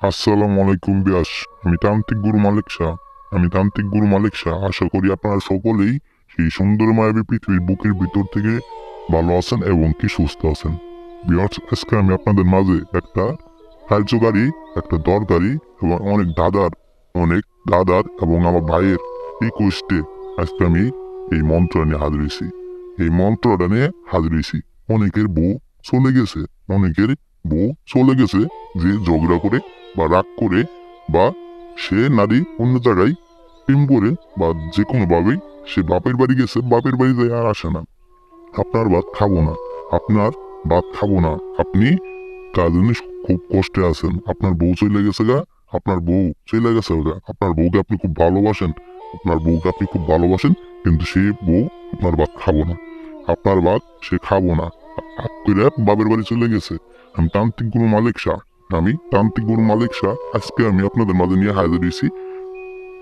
আসসালামু আলাইকুম বিয়াস। আমি তান্ত্রিক গুরু মালিক শাহ। আমি তান্ত্রিক গুরু মালিক শাহ। আশা করি আপনারা সকলেই সেই সুন্দর মায়াবী পৃথিবীর বুকের ভিতর থেকে ভালো আছেন এবং কি সুস্থ আছেন। বিয়াস আজকে আমি আপনাদের মাঝে একটা কার্যকারী, একটা দরকারি এবং অনেক দাদার অনেক দাদার এবং আমার ভাইয়ের রিকোয়েস্টে আজকে আমি এই মন্ত্র নিয়ে হাজির হয়েছি। এই মন্ত্রটা নিয়ে হাজির হয়েছি। অনেকের বউ চলে গেছে। অনেকের বউ চলে গেছে যে ঝগড়া করে বা রাগ করে বা সে নারী অন্য জায়গায় প্রেম করে বা যে কোনোভাবেই সে বাপের বাড়ি গেছে, বাপের বাড়ি যায় আর আসে না। আপনার ভাত খাব না, আপনার ভাত খাব না। আপনি কার জন্য খুব কষ্টে আছেন? আপনার বউ চলে গেছে গা, আপনার বউ চলে গেছে গা। আপনার বউকে আপনি খুব ভালোবাসেন, আপনার বউকে আপনি খুব ভালোবাসেন, কিন্তু সে বউ আপনার ভাত খাব না। আপনার ভাত সে খাব না। করে বাপের বাড়ি চলে গেছে। আমি তান্ত্রিক কোনো মালিক শাহ আমি তান্ত্রিক গুরু মালিক শাহ। আজকে আমি আপনাদের মাঝে নিয়ে হাজির হয়েছি।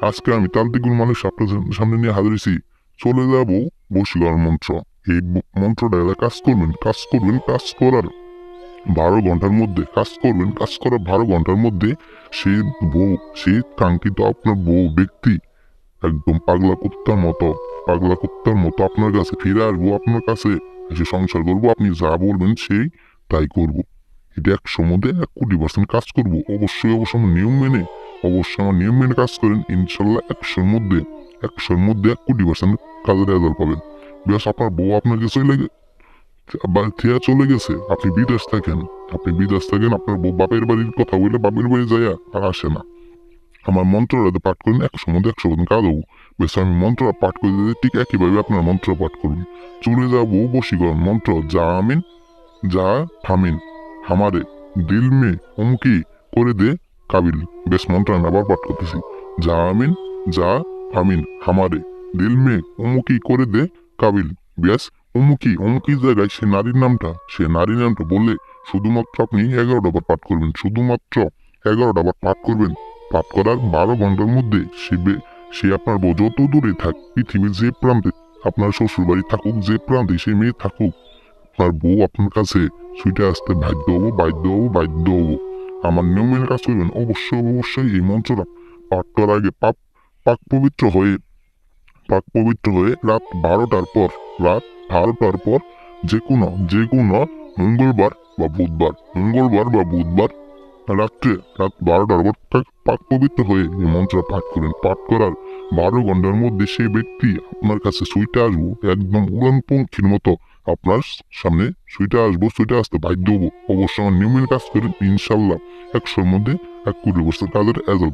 আজকে আমি তান্ত্রিক গুরু মালিক শাহ আপনাদের সামনে নিয়ে হাজির হয়েছি। চলে যাব বসিলার মন্ত্র। এই মন্ত্রটা কাজ করবেন কাজ করবেন, কাজ করার বারো ঘণ্টার মধ্যে, কাজ করবেন, কাজ করার বারো ঘণ্টার মধ্যে সে বউ, সে কাঙ্ক্ষিত আপনার বউ ব্যক্তি, একদম পাগলা কুত্তার মতো, পাগলা কুত্তার মতো আপনার কাছে ফিরে আসব আপনার কাছে। এসে সংসার করব, আপনি যা বলবেন সেই তাই করব। এটা একশো মধ্যে এক কোটি পার্সেন্ট কাজ করব, অবশ্যই অবশ্যই আমার নিয়ম মেনে, অবশ্যই আমার নিয়ম মেনে কাজ করেন, ইনশাল্লাহ একশোর মধ্যে একশোর মধ্যে এক কোটি পার্সেন্ট কাজের রেজাল্ট পাবেন। ব্যাস, আপনার বউ আপনার কাছে বা থিয়া চলে গেছে, আপনি বিদেশ থাকেন, আপনি বিদেশ থাকেন, আপনার বউ বাপের বাড়ির কথা বলে বাপের বাড়ি যায় আর আসে না। আমার মন্ত্রটা পাঠ করেন একশো মধ্যে একশো পার্সেন্ট কাজ হব। বেশ আমি মন্ত্র পাঠ করে দিতে ঠিক একইভাবে আপনার মন্ত্র পাঠ করুন। চলে যাব বসীকরণ মন্ত্র যা আমিন যা থামিন। হামারে দিল মে অমুকি করে দে কাবিল। বেশ মন্ত্র আমি আবার পাঠ করতেছি। যা আমিন যা আমিন। হামারে দিল মে অমুকি করে দে কাবিল। ব্যাস অমুকি অমুকি জায়গায় সে নারীর নামটা, সে নারীর নামটা বললে শুধুমাত্র আপনি এগারোটা বার পাঠ করবেন। শুধুমাত্র এগারোটা বার পাঠ করবেন। পাঠ করার বারো ঘণ্টার মধ্যে সে সে আপনার যত দূরে থাক। পৃথিবীর যে প্রান্তে আপনার শ্বশুর বাড়ি থাকুক, যে প্রান্তে সে মেয়ে থাকুক আপনার বউ আপনার কাছে, ছুটে আসতে বাধ্য হব বাধ্য হব বাধ্য হব। আমার নিয়ম মেনে কাজ করবেন, অবশ্যই অবশ্যই এই মন্ত্রটা পাঠ করার আগে পাপ, পাক পবিত্র হয়ে, পাক পবিত্র হয়ে রাত বারোটার পর, রাত বারোটার পর যে কোনো যে কোনো মঙ্গলবার বা বুধবার, মঙ্গলবার বা বুধবার রাত্রে, রাত বারোটার পর পাক- পবিত্র হয়ে এই মন্ত্র পাঠ করেন। পাঠ করার বারো ঘণ্টার মধ্যে সেই ব্যক্তি আপনার কাছে সুইটা আসব, একদম উড়ান পঙ্খির মতো আপনার সামনে সুইটা আসব সুইটা আসতে বাধ্য হব। অবশ্য আমার নিয়মের কাজ করেন ইনশাল্লাহ একশোর মধ্যে এক কোটি বছর কাজের এজল